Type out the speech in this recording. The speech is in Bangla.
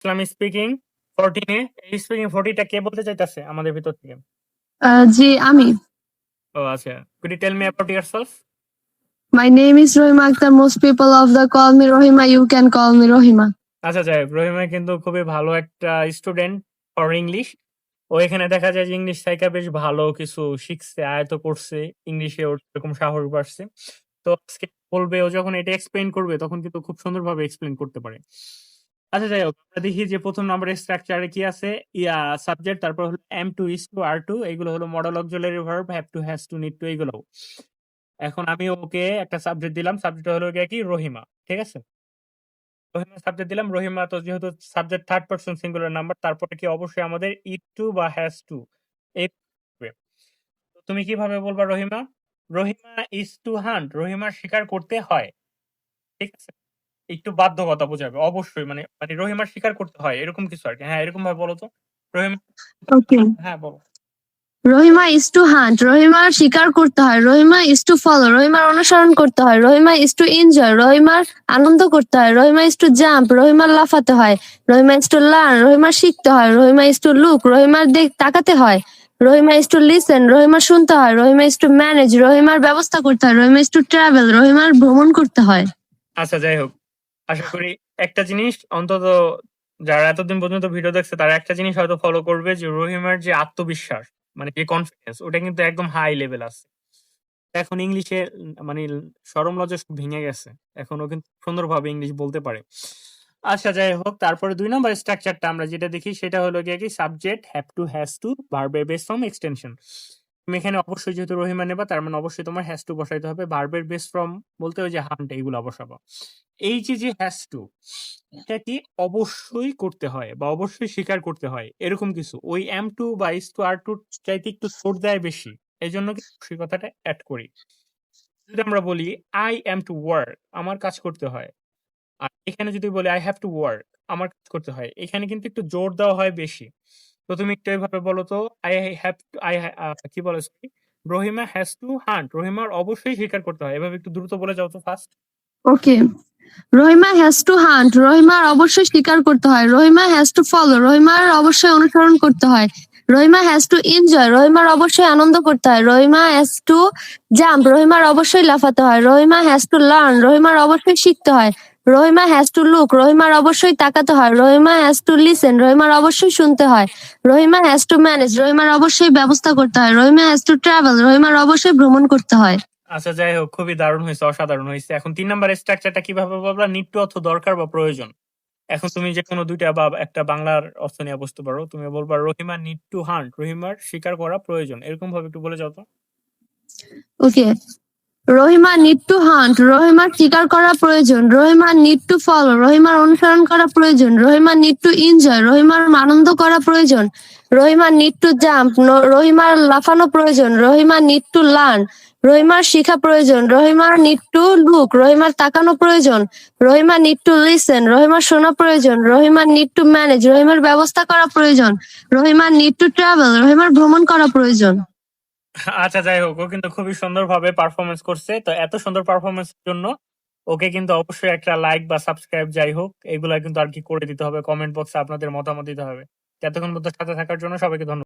ইসলাম স্পিকিং 14 এ এই স্পিকিং 40 টা কে বলতে চাইতেছে আমাদের ভিতর থেকে? জি আমি ও আচ্ছা। Could you tell me about yourself? My name is Rahima Akhtar. Most people of the call me Rohima. You can call me Rohima. আচ্ছা যাই রহিমা কিন্তু খুবই ভালো একটা স্টুডেন্ট ফর ইংলিশ। ও এখানে দেখা যায় যে ইংলিশ থাইকা বেশ ভালো কিছু শিখছে, আয়ত্ত করছে। ইংলিশে ওর এরকম সাহস বাড়ছে। তো আজকে বলবে ও যখন এটা এক্সপ্লেইন করবে তখন কিন্তু খুব সুন্দরভাবে এক্সপ্লেইন করতে পারে। আচ্ছা যাই হোক, আমরা দেখি যে ১ম নাম্বারের স্ট্রাকচারে কি আছে? ইয়া সাবজেক্ট তারপর হলো am to, is to, are to এগুলো হলো model auxiliary verb have to, has to, need to এগুলো। এখন আমি ওকে একটা সাবজেক্ট দিলাম। সাবজেক্টটা হলো কি রহিমা। ঠিক আছে? রহিমা সাবজেক্ট দিলাম। রহিমা তো যেহেতু subject third person singular number তারপরে কি অবশ্যই আমাদের it টু বা হ্যাজ টু এই তুমি কীভাবে বলবা Rahima? Rahima is to hunt Rahima শিকার করতে হয়। ঠিক আছে? একটু বাধ্যকতা বোঝাবে। অবশ্যই মানে মানে রহিমার শিকার করতে হয়। এরকম কিছু আরকি। হ্যাঁ, এরকম ভাবে বলো তো। রহিমা Okay. হ্যাঁ, বলো। Rahima is to hunt. রহিমার শিকার করতে হয়। রহিমা is টু ফলো রহিমার অনুসরণ করতে হয়। Rahima is to enjoy. রহিমার আনন্দ করতে হয়। রহিমা is টু জাম্প রহিমার লাফাতে হয়। রহিমা is টু লার্ন রহিমার শিখতে হয়। রহিমা is টু লুক রহিমার দিক তাকাতে হয়। রহিমা is টু লিসেন রহিমার শুনতে হয়। রহিমা is টু ম্যানেজ রহিমার ব্যবস্থা করতে হয়। রহিমা is টু ট্রাভেল রহিমার ভ্রমণ করতে হয়। আচ্ছা যাই হোক। আশা করি একটা জিনিস অন্তত যারা এতদিন পর্যন্ত ভিডিও দেখছে, তারা একটা জিনিস হয়তো ফলো করবে যে রহিমার যে আত্মবিশ্বাস মানে যে কনফিডেন্স ওটা কিন্তু একদম হাই লেভেল আছে। এখন ইংলিশে মানে সরম লজ্জা ভেঙে গেছে। এখন ও কিন্তু সুন্দরভাবে ইংলিশ বলতে পারে। আচ্ছা যাই হোক, তারপরে দুই নম্বর স্ট্রাকচারটা আমরা যেটা দেখি, সেটা হলো গিয়ে কি subject have to has to ভার্বের বেস ফর্ম এক্সটেনশন। তুমি এখানে অবশ্যই যেহেতু রহিমা নেবা, তার মানে অবশ্যই তোমার has টু বসাইতে হবে। ভার্বের বেস ফর্ম বলতে ওই যে হান্ট এইগুলা বসাবা। এই যে, যে has টু এটা কি অবশ্যই করতে হয় বা অবশ্যই স্বীকার করতে হয় এরকম কিছু। ওই এম টু বা is to, are to চাইতে একটু জোর দেয় বেশি। এই জন্য সেই কথাটা এড করি। যদি আমরা বলি I am to work আমার কাজ করতে হয়। আর এখানে যদি বলি আই হ্যাভ টু ওয়ার্ক আমার কাজ করতে হয়। এখানে কিন্তু একটু জোর দেওয়া হয় বেশি। তো তুমি একটু এভাবে বলো তো আই I ha কি বলে sorry Rahima has to hunt রহিমার অবশ্যই স্বীকার করতে হয়। এভাবে একটু দ্রুত বলে যাও তো first. Okay. Rahima has to hunt রহিমার অবশ্যই শিকার করতে হয়। রহিমা হ্যাজ টু ফলো রহিমার অবশ্যই অনুসরণ করতে হয়। Rahima has to enjoy. রহিমার অবশ্যই আনন্দ করতে হয়। Rahima has to jump. রহিমার অবশ্যই লাফাতে হয়। রহিমা has টু লার্ন রহিমার অবশ্যই শিখতে হয়। রহিমা হ্যাজ টু লুক রহিমার অবশ্যই তাকাতে হয়। Rahima has to listen. রহিমার অবশ্যই শুনতে হয়। রহিমা হ্যাজ টু ম্যানেজ রহিমার অবশ্যই ব্যবস্থা করতে হয়। Rahima has to travel. রহিমার অবশ্যই ভ্রমণ করতে হয়। আচ্ছা যাই হোক, খুবই দারুণ হয়েছে, অসাধারণ হয়েছে এখন ৩ নাম্বারের স্ট্রাকচারটা কীভাবে বলবা? need অর্থ দরকার বা প্রয়োজন। এখন তুমি যেকোনো ২ টা বা একটা বাংলার অর্থ নিয়ে বসতে পারো। তুমি বলবা রহিমা need to hunt, রহিমার শিকার করা প্রয়োজন। এরকম ভাবে একটু বলে যাও তো। Okay. Rahima need to hunt. রহিমার শিকার করা প্রয়োজন। Rahima need to follow. রহিমার অনুসরণ করা প্রয়োজন। Rahima need to enjoy. রহিমার আনন্দ করা প্রয়োজন। রহিমা need টু জাম্প রহিমার লাফানো প্রয়োজন। রহিমা need টু লার্ন রহিমার শিখা প্রয়োজন। রহিমার need টু লুক, রহিমার তাকানো প্রয়োজন। Rahima need to listen. রহিমার শোনা প্রয়োজন। রহিমার need টু ম্যানেজ রহিমার ব্যবস্থা করা প্রয়োজন। রহিমার need টু ট্রাভেল রহিমার ভ্রমণ করা প্রয়োজন। আচ্ছা যাই হোক, ও কিন্তু খুবই সুন্দরভাবে পারফরমেন্স করছে। তো এত সুন্দর পারফরম্যান্সের জন্য ওকে কিন্তু অবশ্যই একটা লাইক বা সাবস্ক্রাইব যাই হোক, এগুলা কিন্তু আর কি করে দিতে হবে। কমেন্ট বক্সে আপনাদের মতামত দিতে হবে। এতক্ষণ পর্যন্ত সাথে থাকার জন্য সবাইকে ধন্য